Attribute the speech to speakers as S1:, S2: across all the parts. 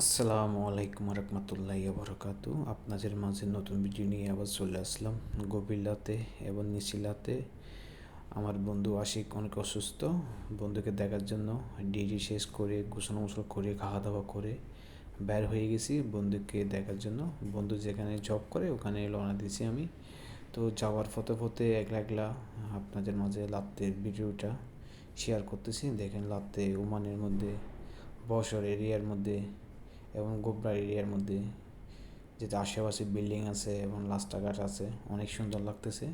S1: আসসালামু আলাইকুম রহমতুল্লাহ বরকাতু আপনাদের মাঝে নতুন ভিডিও নিয়ে আবার চলে আসলাম। গভীর রাতে এবং নিশিলাতে আমার বন্ধু আশিক অনেক অসুস্থ। বন্ধুকে দেখার জন্য ডিউটি শেষ করে গোসল মোসল করে খাওয়া দাওয়া করে বের হয়ে গেছি বন্ধুকে দেখার জন্য। বন্ধু যেখানে জব করে ওখানে রওনা দিয়েছি আমি। তো যাওয়ার ফতে ফতে একলা একলা আপনাদের মাঝে লাত্তের ভিডিওটা শেয়ার করতেছি। দেখেন লাত্তে ওমানের মধ্যে, বসর এরিয়ার মধ্যে এবং গোবরা এরিয়ার মধ্যে যেটা আশেপাশে বিল্ডিং আছে এবং রাস্তাঘাট আছে, অনেক সুন্দর লাগতেছে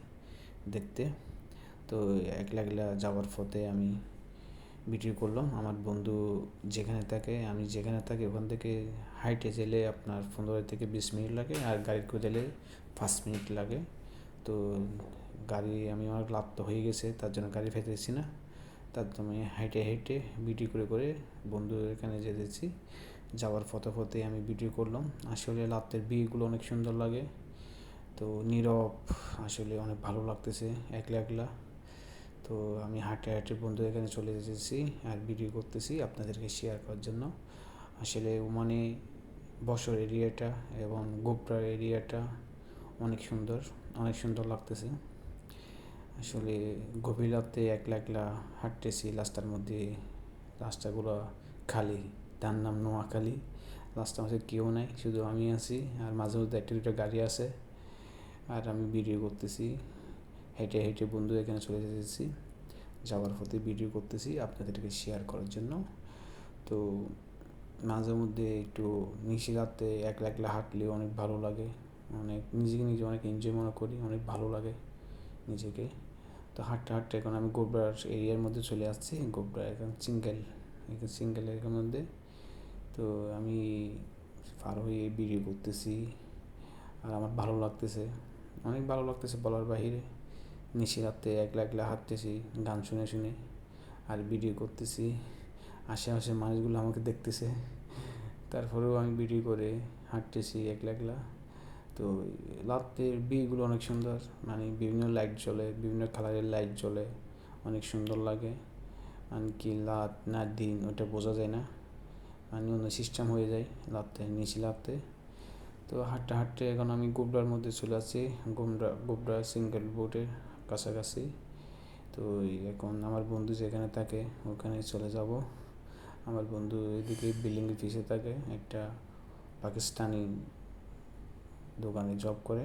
S1: দেখতে। তো একলা একলা যাওয়ার পথে আমি ভিডিও করলাম। আমার বন্ধু যেখানে থাকে, আমি যেখানে থাকি ওখান থেকে হাইটে গেলে আপনার পনেরো থেকে বিশ মিনিট লাগে আর গাড়ি করে গেলে পাঁচ মিনিট লাগে। তো গাড়ি আমি আমার লাভ তো হয়ে গেছে, তার জন্য গাড়ি ফেতেছি না। তার আমি হাইটে হেঁটে ভিডিও করে করে বন্ধুদের এখানে যেতেছি যাওয়ার পথে পথে আমি ভিডিও করলাম। আসলে রাতের বিয়েগুলো অনেক সুন্দর লাগে। তো নীরব আসলে অনেক ভালো লাগতেছে একলা একলা। তো আমি হাঁটে হাঁটে বন্ধু এখানে চলে এসেছি আর ভিডিও করতেছি আপনাদেরকে শেয়ার করার জন্য। আসলে মানে বসর এরিয়াটা এবং গোপরা এরিয়াটা অনেক সুন্দর অনেক সুন্দর লাগতেছে। আসলে গভীর রাতে একলা একলা হাঁটতেছি, রাস্তার মধ্যে রাস্তাগুলো খালি, তার নাম নোয়াখালী। রাস্তার মধ্যে কেউ নাই, শুধু আমি আছি আর মাঝে মধ্যে একটা দুটো গাড়ি আছে আর আমি ভিডিও করতেছি। হেঁটে হেঁটে বন্ধু এখানে চলে যেতেছি যাওয়ার পথে ভিডিও করতেছি আপনাদেরকে শেয়ার করার জন্য। তো মাঝে মধ্যে একটু রাতে একলা একলা হাঁটলে অনেক ভালো লাগে, অনেক নিজেকে নিজে অনেক এনজয় মনে করি, অনেক ভালো লাগে নিজেকে। তো হাঁটতে হাঁটতে এখন আমি গোবরার এরিয়ার মধ্যে চলে আসছি। গোবরা এখন সিঙ্গেল সিঙ্গেল এরিয়ার মধ্যে। তো আমি পার হয়ে ভিডিও করতেছি। আর আমার ভালো লাগতেছে। অনেক ভালো লাগতেছে বলার বাহিরে। নিশি রাত্রে একলা একলা হাঁটতেছি, গান শুনে শুনে। আর ভিডিও করতেছি। আশেপাশে মানুষগুলো আমাকে দেখতেছে। তারপরেও আমি ভিডিও করে হাঁটতেছি একলা একলা। তো রাতের বিয়েগুলো অনেক সুন্দর। মানে বিভিন্ন লাইট জ্বলে, বিভিন্ন কালারের লাইট জ্বলে, অনেক সুন্দর লাগে। মানে কি রাত না দিন ওটা বোঝা যায় না। মানে অন্য সিস্টেম হয়ে যায় রাতে, নিচে রাতে। তো হাঁটতে হাঁটতে এখন আমি গোবরার মধ্যে চলে আসছি। গোবরা গোবরা সিঙ্গেল বোটের কাছাকাছি। তো এখন আমার বন্ধু যেখানে থাকে ওখানে চলে যাব। আমার বন্ধু এদিকে বিল্ডিংয়ের পিছিয়ে থাকে, একটা পাকিস্তানি দোকানে জব করে।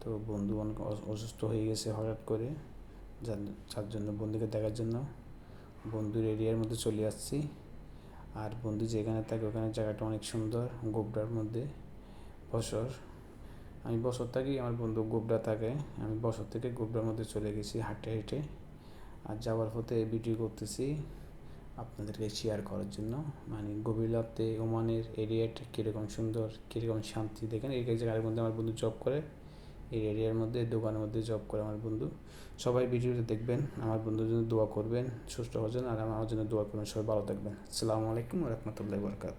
S1: তো বন্ধু অনেক অসুস্থ হয়ে গেছে হঠাৎ করে। যার যার জন্য বন্ধুকে দেখার জন্য বন্ধুর এরিয়ার মধ্যে চলে আসছি। আর বন্ধু যেখানে থাকে ওখানে জায়গাটা অনেক সুন্দর, গোবরার মধ্যে বছর আমি বছর থাকি, আমার বন্ধু গোবরা থাকে। আমি বছর থেকে গোবরার মধ্যে চলে গেছি হাঁটে হেঁটে আর যাওয়ার পথে ভিডিও করতেছি। আপনাদেরকে শেয়ার করার জন্য। মানে গভীর ওমানের এরিয়াটা কীরকম সুন্দর, কীরকম শান্তি দেখেন। এই জায়গার মধ্যে আমার বন্ধু জব করে, এই এরিয়ার মধ্যে, দোকানের মধ্যে জব করে আমার বন্ধু। সবাই ভিডিওটা দেখবেন, আমার বন্ধুর জন্য দোয়া করবেন, সুস্থ হওয়ার জন্য, আর আমার জন্য দোয়া করবেন। সবাই ভালো থাকবেন। আসসালামু আলাইকুম রহমতুল্লাহ বরকাত